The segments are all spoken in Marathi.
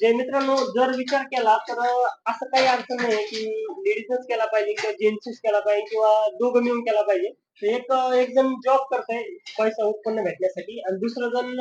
म्हणजे मित्रांनो जर विचार केला तर असं काही अडचण नाही की लेडीजच केला पाहिजे किंवा जेंट्सच केला पाहिजे किंवा दोघं मिळून केला पाहिजे. एक एक जण जॉब करतोय पैसा उत्पन्न भेटण्यासाठी आणि दुसरं जण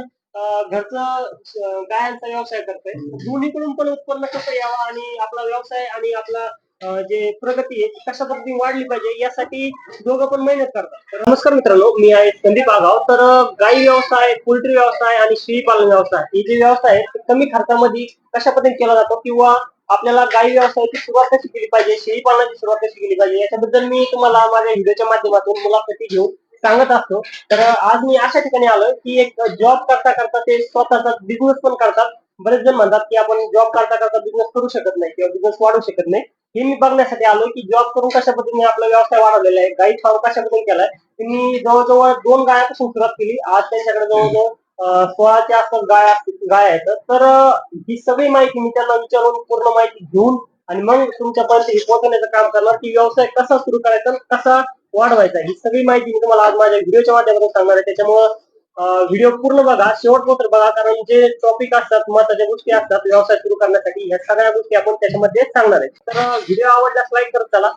घरचं गायांचा व्यवसाय करतोय. दोन्हीकडून पण उत्पन्न कसं यावं आणि आपला व्यवसाय आणि आपला जे प्रगती आहे ती कशा पद्धतीने वाढली पाहिजे यासाठी दोघं पण मेहनत करतात. तर नमस्कार मित्रांनो मी आहे संदीप आगाव. तर गाई व्यवसाय पोल्ट्री व्यवसाय आणि शेळी पालन व्यवसाय ही जी व्यवसाय आहे ते कमी खर्चामध्ये कशा पद्धतीने केला जातो किंवा आपल्याला गाई व्यवसायाची सुरुवात कशी केली पाहिजे शेळी पालनाची सुरुवात कशी केली पाहिजे याच्याबद्दल मी तुम्हाला माझ्या व्हिडिओच्या माध्यमातून मुलाखती घेऊन सांगत असतो. तर आज मी अशा ठिकाणी आलो की एक जॉब करता करता ते स्वतःचा बिझनेस पण करतात. बरेच जण म्हणतात की आपण जॉब करता करता बिझनेस करू शकत नाही किंवा बिझनेस वाढू शकत नाही. हे मी बघण्यासाठी आलोय की जॉब करून कशा पद्धतीने आपला व्यवसाय वाढवलेला आहे गाई फार्म कशा पद्धतीने केलाय मी जवळजवळ दोन गायापासून सुरुवात केली. आज त्यांच्याकडे जवळजवळ अं, सोळाच्या आसपास गाय असतील- गाय आहेत. तर ही सगळी माहिती मी त्यांना विचारून पूर्ण माहिती घेऊन आणि मग तुमच्यापर्यंत हे पोहोचवण्याचं काम करणार की व्यवसाय कसा सुरू करायचा आणि कसा वाढवायचा ही सगळी माहिती मी तुम्हाला आज माझ्या व्हिडिओच्या माध्यमातून सांगणार आहे. त्याच्यामुळे व्हिडिओ पूर्ण बघा. शेवटपर्यंत बघा कारण जे टॉपिक असतात महत्त्वाच्या गोष्टी असतात व्यवसाय सुरू करण्यासाठी ह्या सगळ्या गोष्टी आपण त्याच्यामध्ये सांगणार आहे. तर व्हिडिओ आवडल्यास लाईक करत चला.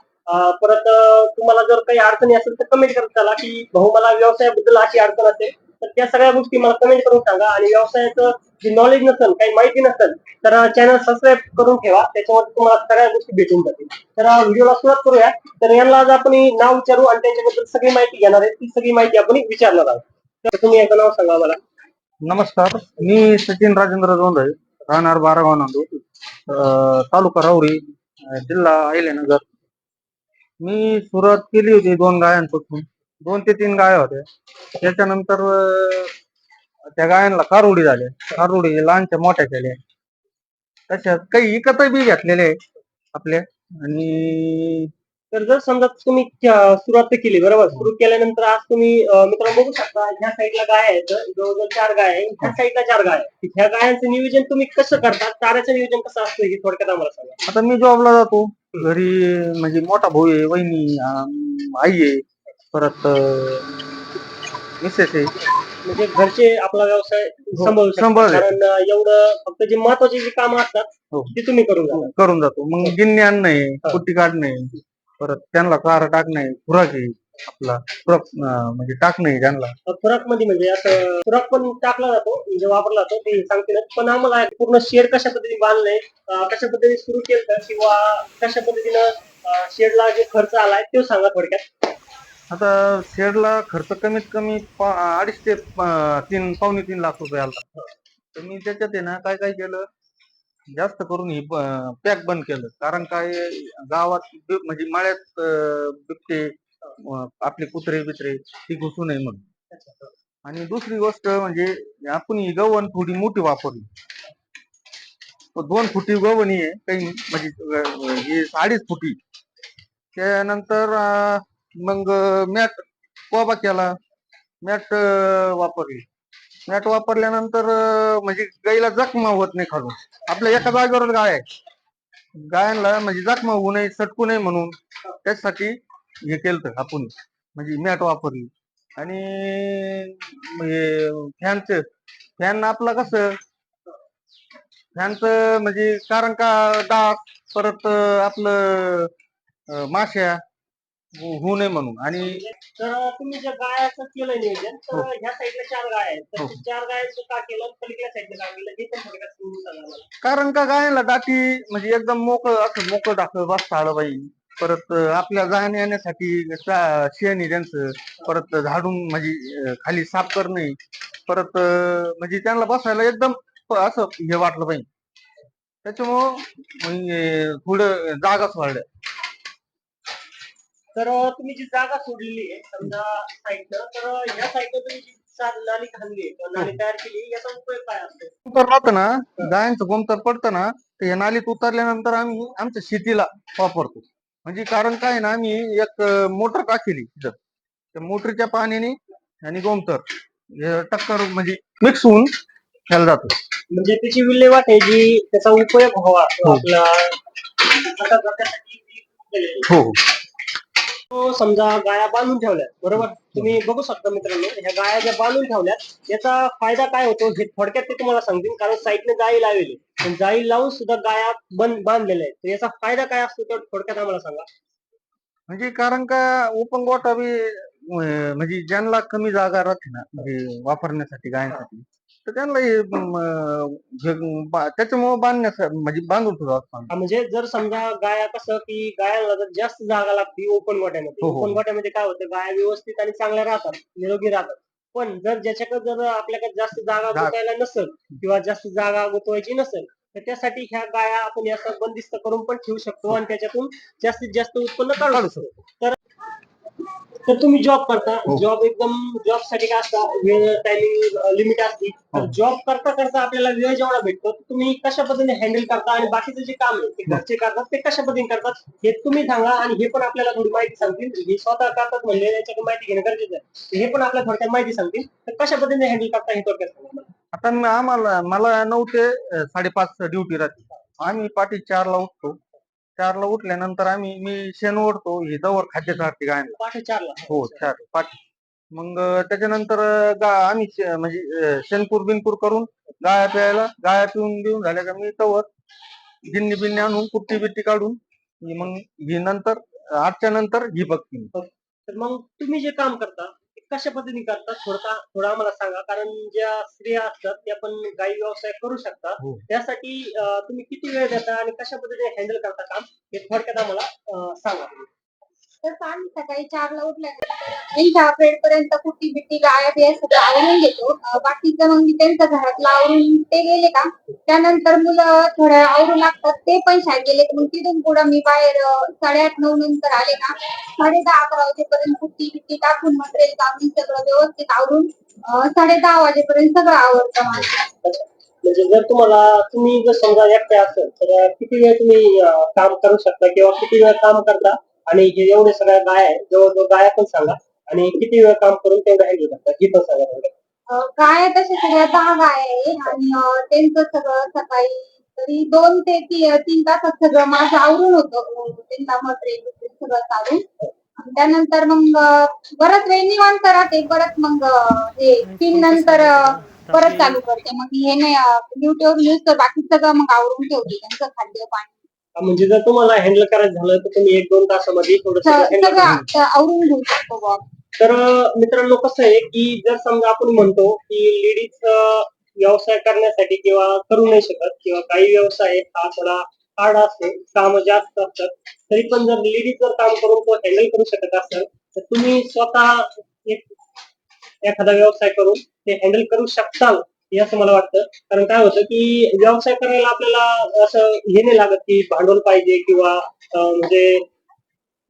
परत तुम्हाला जर काही अडचणी असेल तर कमेंट करत चला की भाऊ मला व्यवसायाबद्दल अशी अडचण असेल तर त्या सगळ्या गोष्टी मला कमेंट करून सांगा. आणि व्यवसायाचं जे नॉलेज नसेल काही माहिती नसेल तर चॅनल सबस्क्राईब करून ठेवा. त्याच्यावर तुम्हाला सगळ्या गोष्टी भेटून जातील. तर व्हिडिओला सुरुवात करूया. तर यांना आज आपण नाव विचारू आणि त्यांच्याबद्दल सगळी माहिती घेणार आहे. ती सगळी माहिती आपण विचारणार आहोत. तर तुम्ही याचं नाव सांगा मला. नमस्कार मी सचिन राजेंद्र जोंधळे राहणार बारागाव नांदू तालुका राहुरी जिल्हा जिल्हा अहिल्यानगर. मी सुरुवात केली होती दोन गायांपासून दोन ते तीन गाया होत्या. त्याच्यानंतर त्या गायांना कारुडी झाल्या. कारुडी लहानच्या मोठ्या केल्या. तशात काही इकतही बी घेतलेले आहे आपल्या. आणि तर जर समजा तुम्ही सुरुवात केली बरोबर? सुरू केल्यानंतर आज तुम्ही मित्रांनो बघू शकता ह्या साईडला गाय आहेत. जवळजवळ चार गाय आहे ह्या साईडला चार गाय आहे ह्या गायांचं नियोजन तुम्ही कसं करता? चाऱ्याचं नियोजन कसं असतं? हे थोडक्यात आम्हाला सांगा. आता मी जॉबला जातो. घरी म्हणजे मोठा भाऊ आहे वहिनी आई आहे. परत मिसेस आहे. म्हणजे घरचे आपला व्यवसाय सांभाळू शकतात. सांभाळू. कारण एवढं फक्त जे महत्वाची जी कामं असतात हो. ती तुम्ही करून जाता. करून जातो. मग गिन्नी आणणे हा. कुट्टी काढणे परत त्यांना चारा टाकणे खुराक आहे आपला. खुराक अं, म्हणजे टाकणे त्यांना. खुराकमध्ये म्हणजे असं खुराक पण टाकला जातो म्हणजे वापरला जातो ते सांगतील पण आम्हाला पूर्ण शेड कशा पद्धतीने बांधलंय अं, कशा पद्धतीने सुरू केलं किंवा कशा पद्धतीनं शेडला जे खर्च आलाय तो सांगा थोडक्यात. आता शेडला खर्च कमीत कमी पा- अडीच ते अं, तीन पावणे तीन लाख रुपये आला. तर मी त्याच्यात आहे ना काय काय केलं? जास्त करून ही पॅक बंद केलं. कारण काय गावात बि- म्हणजे माळ्यात अं, बिबटे अं, आपले कुत्रे बित्रे ती घुसू नये म्हणून. आणि दुसरी गोष्ट म्हणजे आपण ही गव्हाण थोडी मोठी वापरली. दोन फुटी गव्हाणी आहे काही म्हणजे अं, अडीच फुटी. त्यानंतर अं, मग मॅट कोबा केला. मॅट वापरली. मॅट वापरल्यानंतर म्हणजे गायीला जखमा होत नाही खालून. आपल्या एका जागेवर गाय आहे. गायांना म्हणजे जखमा होऊ नये सटकू नये म्हणून त्याच्यासाठी हे केलं आपण. म्हणजे मॅट वापरली. आणि म्हणजे फॅनच फॅन आपला कसं फॅनचं म्हणजे कारण का डास परत आपलं माश्या होऊ नये म्हणून. आणि तर तुम्ही ज्या गायाचं केलंय नियोजन तर हो. ह्या साईडला चार गाय आहेत. तर हो. ते चार गायांचं का केलं? पलीकडल्या साईडला का केलं? हे पण थोडक्यात समजून सांगा मला कारण का गायला दाटी म्हणजे एकदम मोकळं असं मोकळं दाखल बसता आलं पाहिजे परत आपल्या जाण्या येण्यासाठी चा- शेण आहे त्यांचं. परत झाडून म्हणजे अं, खाली साफ करणे परत अं, म्हणजे त्यांना बसायला एकदम प- असं हे वाटलं पाहिजे त्याच्यामुळं म्हणजे थोडं जागाच वाढल्या. तर तुम्ही जी जागा सोडलेली आहे समजा साईडनं तर ह्या साईडनं तुम्ही जी नाली खाल्ली नाली तयार केली याचा उपयोग काय असतो? राहतं ना गायांचं गोमतर पडतं ना तर या नालीत उतरल्यानंतर आम्ही आमच्या शेतीला वापरतो. म्हणजे कारण काय ना आम्ही एक मोटर टाकेली तिथं त्या मोटरच्या पाण्याने आणि गोमतर हे टक्कर म्हणजे मिक्स होऊन ह्याला जातो. म्हणजे त्याची विल्हेवाट आहे जी त्याचा उपयोग व्हावा हो. आपला. हो हो. तो समजा गाया बांधून ठेवल्यात बरोबर? तुम्ही बघू शकता मित्रांनो ह्या गाया ज्या बांधून ठेवल्यात याचा फायदा काय होतो? हे थोडक्यात ते तुम्हाला सांगतील कारण साईडने जाळी लावलेली पण जाळी लावून सुद्धा गाया बंद बांधलेल्या आहेत. तर याचा फायदा काय असतो तर थोडक्यात आम्हाला सांगा. म्हणजे कारण का ओपन गोठा बी म्हणजे ज्यांना कमी जागा राहते ना म्हणजे वापरण्यासाठी गायांसाठी तर त्यांना त्याच्यामुळे बांधण्यासाठी म्हणजे बांधून ठेवतो असं हा, म्हणजे जर समजा गाया कसं की गायांना जर जास्त जागा लागते ओपन गोट्यामध्ये. ओपन गोट्यामध्ये काय होतं गाया व्यवस्थित आणि चांगल्या राहतात निरोगी राहतात. पण जर ज्याच्याकडे जर आपल्याकडे जास्त जागा गुतवायला नसेल किंवा जास्त जागा गुतवायची नसेल तर त्यासाठी ह्या गाया आपण असं बंदिस्त करून पण ठेवू शकतो आणि त्याच्यातून जास्तीत जास्त उत्पन्न काढू शकतो. तर तर तुम्ही जॉब करता. हो. जॉब एकदम जॉबसाठी काय असतं? वेळ टायमिंग लिमिट असते. तर हो. जॉब करता करता आपल्याला वेळ जेवढा भेटतो तर तुम्ही कशा पद्धतीने हँडल करता आणि बाकीचे जे काम आहे ते घरचे करतात ते कशा पद्धतीने करतात हे तुम्ही सांगा आणि हे पण आपल्याला थोडी माहिती सांगतील. हे स्वतः करतात म्हणजे याच्याकडे माहिती घेणं गरजेचं आहे. हे पण आपल्याला थोडक्यात माहिती सांगतील. तर कशा पद्धतीने हँडल करता हे थोडक्यात सांगा मला. आता मी आम्हाला मला नऊ ते अं, साडेपाच ड्युटी राहते. आम्ही पाठी चारला उठतो. चारला उठल्यानंतर आम्ही मी शेण ओढतो हे जवळ खाद्य चारते गायांना पहाटे चारला. हो चार पाठी. मग त्याच्यानंतर गा आम्ही शे- म्हणजे शेणपूर बिनपूर करून गाया प्यायला गाया पिऊन देऊन झाल्या का मी तवर गिन्नी बिन्नी आणून कुट्टी बिट्टी काढून मग ही नंतर आठच्या नंतर ही बघते मी. तर मग तुम्ही जे काम करता कशा पद्धतीने करता थोडा थोडं आम्हाला सांगा. कारण ज्या स्त्रिया असतात त्या पण गाई व्यवसाय करू शकतात. हो. त्यासाठी अं, तुम्ही किती वेळ देता आणि कशा पद्धतीने हँडल करता काम हे थोडक्यात आम्हाला अं, सांगा. तर सांग सकाळी चारला उठल्यानंतर त्यांच्या बेड पर्यंत कुट्टी बिट्टी गाया बिया सगळं आवरून घेतो. बाकीचं मग मी त्यांच्या घरातलं आवरून ते गेले का? त्यानंतर मुलं थोडं आवरू लागतात ते पण शाळेत गेले मग तिथून पुढं मी बाहेर साडेआठ नऊ नंतर आले का? साडे दहा अकरा वाजेपर्यंत कुट्टी बिट्टी टाकून मटेरियल टाकून सगळं व्यवस्थित आवरून साडे दहा वाजेपर्यंत सगळं आवडतं माझं. म्हणजे जर तुम्हाला तुम्ही जर समजा एकटे असेल तर किती वेळ तुम्ही काम करू शकता किंवा किती वेळ काम करता? आणि जे एवढे सगळ्या गाय आहे जवळजवळ गाया पण सांगा. आणि किती वेळ काम करून तेवढं हँडल करतात ही पण सांगा थोडक्यात. काय तसे सगळ्या दहा गाय आहे आणि अं, त्यांचं सगळं सकाळी तरी दोन ते ती- तीन तासात सगळं माझं आवरून होतं. त्यांना मटेरियल सगळं चालून आणि त्यानंतर मग अं, बराच वेळ निवांत राहते परत मग अं, हे तीन नंतर अं, परत चालू करते. मग हे नाही ड्युटीवर न्यूज तर बाकी सगळं मग आवरून ठेवते. त्यांचं खाद्य पाणी म्हणजे जर तुम्हाला हँडल करायचं झालं तर तुम्ही एक दोन तासामध्ये थोडं स- handle सगळं करू आता आवरून घेऊ शकतो. तर अं, मित्रांनो कसं आहे की जर समजा आपण म्हणतो की लेडीज व्यवसाय करण्यासाठी किंवा करू नाही शकत किंवा काही व्यवसाय हा थोडा हार्ड असतो काम जास्त असतात तरी पण जर लेडीज जर काम करून तो हँडल करू शकत असेल तर तुम्ही स्वतः एक एखादा व्यवसाय करून ते हँडल करू शकताल हे असं मला वाटतं. कारण काय होतं की व्यवसाय करायला आपल्याला असं हे नाही लागत की भांडवल पाहिजे किंवा म्हणजे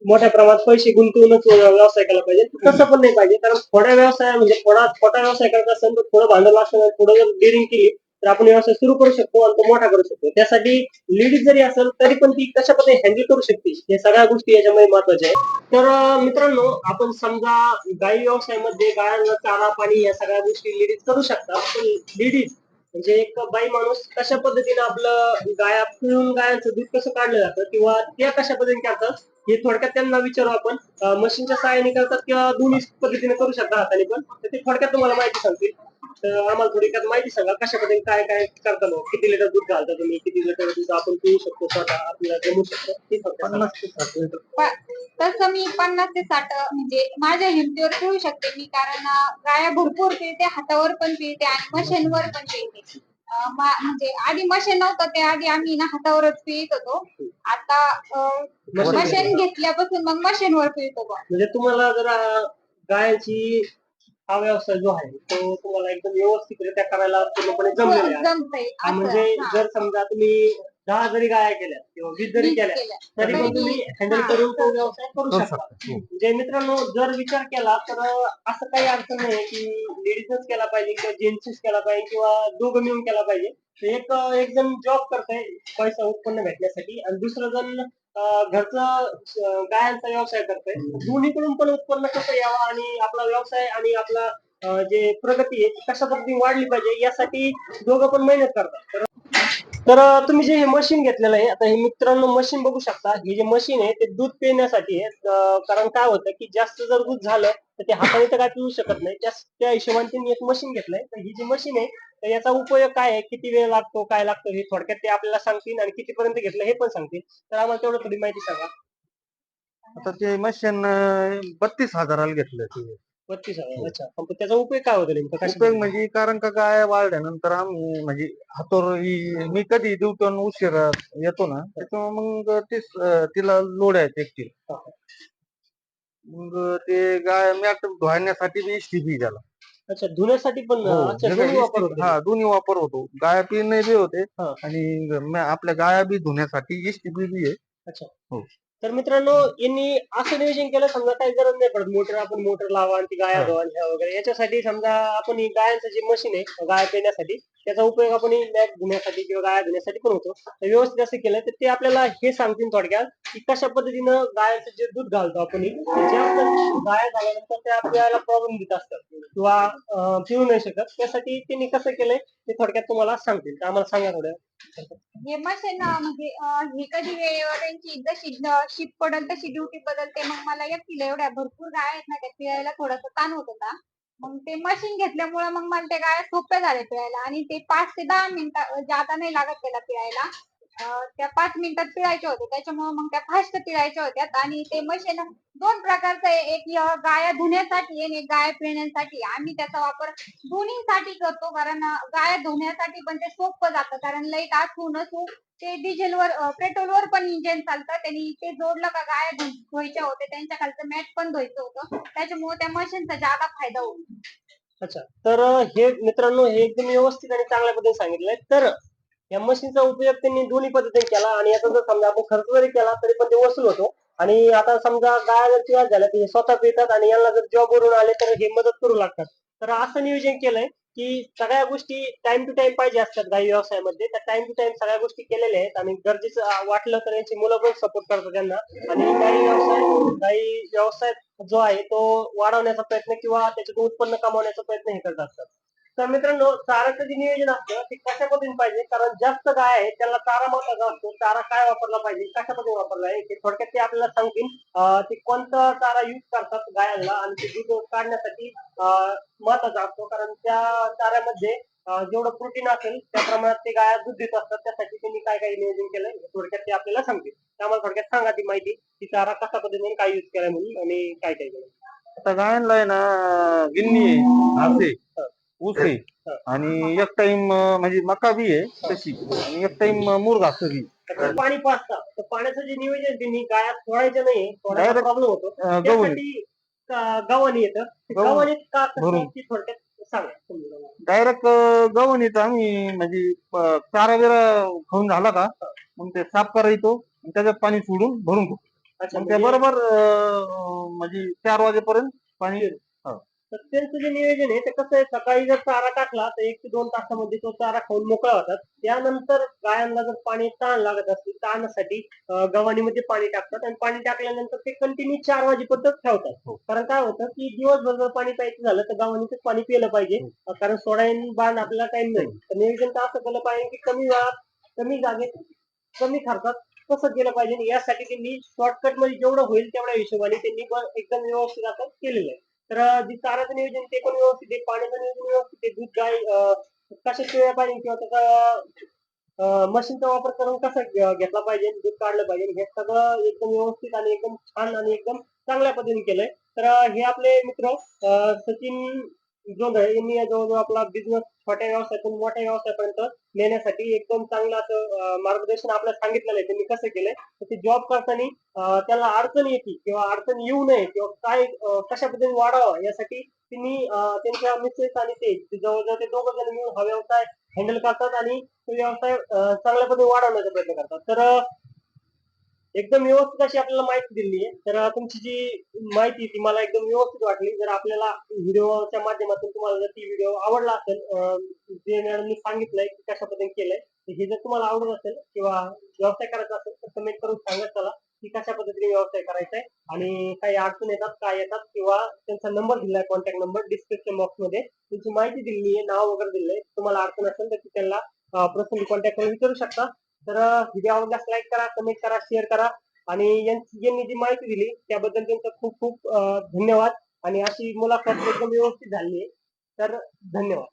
मोठ्या प्रमाणात पैसे गुंतवूनच व्यवसाय केला पाहिजे. तसं पण नाही पाहिजे. कारण थोड्या व्यवसाय म्हणजे थोडा छोटा व्यवसाय करत असेल तर थोडं भांडवल असणं थोडं जर डिरिंग केली तर आपण व्यवसाय सुरू करू शकतो आणि तो मोठा करू शकतो. त्यासाठी लेडीज जरी असेल तरी पण ती कशा पद्धतीने हँडल करू शकते हे सगळ्या गोष्टी याच्यामध्ये महत्त्वाच्या आहेत. तर मित्रांनो आपण समजा गाई व्यवसायामध्ये गायांना चारा पाणी या सगळ्या गोष्टी लेडीज करू शकतात. पण लेडीज म्हणजे एक बाई माणूस कशा पद्धतीने आपलं गाया पिळून गायांचं दूध कसं काढलं जातं किंवा त्या कशा पद्धतीने करतात हे थोडक्यात त्यांना विचारू आपण. मशीनच्या सहाय्याने करतात किंवा दोन्ही पद्धतीने करू शकतात हाताने पण. ते थोडक्यात तुम्हाला माहिती सांगतील. तर आम्हाला थोडक्यात माहिती सांगा कशा पद्धतीने काय काय करता मग? किती लिटर दूध घालता तुम्ही? किती लिटर दूध आपण पिऊ शकतो? स्वतः आपल्याला जमू शकतो? ते थोडक्यात सांगा. पन्नास ते साठ लिटर. प- तसं मी पन्नास ते साठ म्हणजे माझ्या हिमतीवर पिळू शकते मी कारण अं, गाया भरपूर पिळते हातावर पण पिळते आणि मशीनवर पण पिळते. अं, मा- म्हणजे आधी मशीन नव्हतं त्या आधी आम्ही ना हातावरच पिळत होतो. आता मशीन घेतल्यापासून मग मशीनवर पिळतो बुवा. म्हणजे तुम्हाला जर गायांची हा व्यवसाय जो आहे तो तुम्हाला एकदम व्यवस्थितरित्या करायला पूर्णपणे जमलेला आहे जमतंय हा, असं, म्हणजे हा. जर समजा तुम्ही दहा जरी गाया केल्या किंवा वीस जरी वीस केल्या केल्या. तरी पण तरी तुम्ही हँडल हा. करून तो व्यवसाय करू करू शकता शकतो. हो. म्हणजे मित्रांनो जर विचार केला तर असं काही अडचण नाही की लेडीजच केला पाहिजे किंवा जेंट्सच केला पाहिजे किंवा दोघं मिळून केला पाहिजे एक एक जण जॉब करतोय पैसा उत्पन्न भेटण्यासाठी आणि दुसरं जण घरचं गायांचा व्यवसाय करतोय. दोन्हीकडून पण उत्पन्न कसं यावं आणि आपला व्यवसाय आणि आपला जे प्रगती आहे कशा पद्धतीने वाढली पाहिजे यासाठी दोघं पण मेहनत करतात. तर तुम्ही जे हे मशीन घेतलेलं आहे आता हे मित्रांनो मशीन बघू शकता. हे जे मशीन आहे ते दूध पिण्यासाठी आहे. कारण काय होतं की जास्त जर दूध झालं तर ते हाताने तर काय पिऊ शकत नाही. त्या हिशोबाने त्यांनी एक मशीन घेतलंय. तर ही जी मशीन आहे तर याचा उपयोग काय आहे? किती वेळ लागतो? काय लागतो? हे थोडक्यात ते आपल्याला सांगतील आणि कितीपर्यंत घेतलं हे पण सांगतील. तर आम्हाला तेवढं थोडी माहिती सांगा. आता ते मशीन बत्तीस हजाराला घेतलं ते. बत्तीस हजार अच्छा. पण त्याचा उपयोग काय होतो नेमका? कशा उपयोग म्हणजे कारण का गाय वाढल्यानंतर आम्ही म्हणजे हातोर ही मी कधी ड्युटीवर उशीर येतो ना त्याच्यामुळे मग अं, तिला लोड आहे एकटी. मग ते गाय मॅट धुण्यासाठी बी इस्टिपी त्याला अच्छा धुण्यासाठी पण हो, अच्छा हे दोन्ही काय वापर होतो. हा दोन्ही वापर होतो. गाया पिणे बी होते हा. आणि म- आपल्या गाया बी धुण्यासाठी इस्टिपी बी आहे. अच्छा. हो. तर मित्रांनो यांनी असं नियोजन केलं समजा काही गरज नाही पडत. मोटर आपण मोटर लावा आणि ती गाया. धुवा आणि ह्या वगैरे. याच्यासाठी समजा आपण ही गायांचं जे मशीन आहे गाया पिण्यासाठी त्याचा उपयोग आपण मॅट धुण्यासाठी किंवा गाया धुण्यासाठी पण होतो. तर व्यवस्थित असं केलं तर ते आपल्याला हे सांगतील थोडक्यात की कशा पद्धतीनं गायाचं जे दूध घालतो आपण गाया झाल्यानंतर त्या आपल्याला प्रॉब्लेम देत असतात किंवा पिऊ नाही शकत. त्यासाठी त्यांनी कसं केलंय ते थोडक्यात तुम्हाला सांगतील. आम्हाला सांगा थोडं आहे ना म्हणजे अं, हे कधी वेळेवर त्यांची जशी शिप पडेल तशी ड्युटी बदलते. मग मला एकटीला एवढ्या. भरपूर गाय आहेत ना त्या पिळायला थोडासा ताण होत होता. मग ते मशीन घेतल्यामुळे मग मला त्या गाया सोप्या झाल्या पिळायला. आणि ते पाच ते दहा मिनिटं जादा नाही लागत त्याला पिळायला. त्या पाच मिनिटात पिळायच्या होत्या त्याच्यामुळे मग त्या फास्ट पिळायच्या होत्या. आणि ते मशीन दोन प्रकारचं आहे. एक गाया धुण्यासाठी आणि एक गाया पिळण्यासाठी. आम्ही त्याचा वापर दोन्हीसाठी करतो. कारण गाया धुण्यासाठी पण ते सोपं जातं. कारण लाइट असू नसू ते डिझेलवर पेट्रोलवर पण इंजिन चालतं. त्यांनी ते जोडलं का गाया धुवायच्या होते त्यांच्या खालचं मॅट पण धुवायचं होतं. त्याच्यामुळे त्या मशीनचा जादा फायदा होतो. अच्छा. तर हे मित्रांनो हे एकदम व्यवस्थित आणि चांगल्या पद्धतीने सांगितलंय. तर या मशीनचा उपयोग त्यांनी दोन्ही पद्धतीने केला आणि याचा जर समजा आपण खर्च जरी केला तरी पण ते वसूल होतो. आणि आता समजा गाय जर झाला झाल्या तर हे स्वतः पितात आणि यांना जर जॉबवरून आले तर हे मदत करू लागतात. तर असं नियोजन केलंय की सगळ्या गोष्टी टाइम टू टाइम पाहिजे असतात गाई व्यवसायामध्ये. त्या टाइम टू टाइम सगळ्या गोष्टी केलेल्या आहेत आणि गरजेचं वाटलं तर यांची मुलं पण सपोर्ट करतात त्यांना. आणि गाई व्यवसाय गाई व्यवसाय जो आहे तो वाढवण्याचा प्रयत्न किंवा त्याच्यातून उत्पन्न कमावण्याचा प्रयत्न हे करत असतात तर मित्रांनो चाराचं जे नियोजन असतं ते कशा पद्धतीने पाहिजे? कारण जास्त गाय आहे त्याला चारा महत्त्वाचा असतो. चारा काय वापरला पाहिजे? कशा पद्धतीने वापरला आहे? ते थोडक्यात ते आपल्याला सांगतील. ते कोणता चारा युज करतात गायांना आणि ते दूध काढण्यासाठी महत्त्वाचा असतो. कारण त्या चाऱ्यामध्ये जेवढं प्रोटीन असेल त्या प्रमाणात ते गाया दूध देत असतात. त्यासाठी त्यांनी काय काय नियोजन केलंय थोडक्यात ते आपल्याला सांगतील. त्यामुळे थोडक्यात सांगा ती माहिती की चारा कशा पद्धतीने काय युज केलाय म्हणून आणि काय काय केलं आता गायांना आहे ना गिन्नी आहे ऊस आहे. आणि एक टाइम म्हणजे मका बी आहे तशी आणि एक टाइम मूर घास बी पाणी पाजतात तर पाण्याचं जे नियोजन त्यांनी गायात सोडायचं नाही Direct, प्रॉब्लेम होतो अं, गहू आहे. त्यासाठी का- गव्हाणी येतं ते गव्हाणी. का. ती थोडक्यात सांगा समजून आम्हाला. डायरेक्ट गव्हाणीत आम्ही म्हणजे अं, चारा बिरा खाऊन झाला का मग ते साफ करायचो आणि त्याच्यात पाणी सोडून भरून ठेवतो अच्छा मग ते म्हणजे- बरोबर अं, म्हणजे चार वाजेपर्यंत पाणी तर त्यांचं जे नियोजन आहे ते कसं आहे सकाळी जर चारा टाकला तर एक ते दोन तासामध्ये तो चारा खाऊन मोकळा होतात. त्यानंतर गायांना जर पाणी ताण लागत असतील ताणसाठी गव्हाणीमध्ये पाणी टाकतात आणि पाणी टाकल्यानंतर ते कंटिन्यू चार वाजेपर्यंत ठेवतात. कारण काय होतं की दिवसभर जर पाणी प्यायचं झालं तर गव्हाणीच पाणी पिलं पाहिजे. अं, कारण सोडायन बाण आपल्याला टाइम नाही. तर नियोजन तर असं केलं पाहिजे की कमी वेळात कमी जागेत कमी खर्चात कसं केलं पाहिजे. आणि यासाठी त्यांनी शॉर्टकटमध्ये जेवढं होईल तेवढ्या हिशोबाने त्यांनी एकदम व्यवस्थित असं केलेलं आहे. तर जे चाराचं नियोजन ते पण व्यवस्थित आहे. पाण्याचं नियोजन व्यवस्थित आहे. दूध गाय कशा पिळल्या पाहिजे किंवा त्याचा मशीनचा वापर करून कसा घेतला पाहिजे दूध काढलं पाहिजे. हे सगळं एकदम व्यवस्थित आणि एकदम छान आणि एकदम चांगल्या पद्धतीने केलंय. तर हे आपले मित्र सचिन जोंधळे यांनी या जवळजवळ आपला बिझनेस छोट्या व्यवसायातून मोठ्या व्यवसायापर्यंत नेण्यासाठी एकदम चांगलं असं मार्गदर्शन आपल्याला सांगितलेलं आहे. त्यांनी कसं केलंय? तर ते जॉब करताना त्याला अडचण येते किंवा अडचण येऊ नये किंवा काय कशा पद्धतीने वाढावं यासाठी त्यांनी त्यांच्या मिसेस आणि ते जवळजवळ ते दोघं जण मिळून हा व्यवसाय हँडल करतात आणि तो व्यवसाय चांगल्या पद्धतीने वाढवण्याचा प्रयत्न करतात. तर एकदम व्यवस्थित अशी आपल्याला माहिती दिली आहे. तर तुमची जी माहिती ती मला एकदम व्यवस्थित वाटली. जर आपल्याला व्हिडिओच्या माध्यमातून तुम्हाला जर ती व्हिडिओ आवडला असेल जे मॅडमनी सांगितलंय की कशा पद्धतीने केलंय तर हे जर तुम्हाला आवडत असेल किंवा व्यवसाय करायचा असेल तर कमेंट करून सांगत चला की कशा पद्धतीने व्यवसाय करायचा आहे. आणि काही अडचण येतात काय येतात किंवा त्यांचा नंबर दिलाय कॉन्टॅक्ट नंबर डिस्क्रिप्शन बॉक्समध्ये. तुमची माहिती दिलेली आहे नाव वगैरे दिलंय. तुम्हाला अडचण असेल तर त्यांना पर्सनली कॉन्टॅक्ट करून विचारू शकता. तर व्हिडिओ आवडल्यास लाईक करा कमेंट करा शेअर करा. आणि यांनी जी माहिती दिली त्याबद्दल त्यांचा खूप खूप धन्यवाद. आणि अशी मुलाखत एकदम व्यवस्थित झाली आहे. तर धन्यवाद.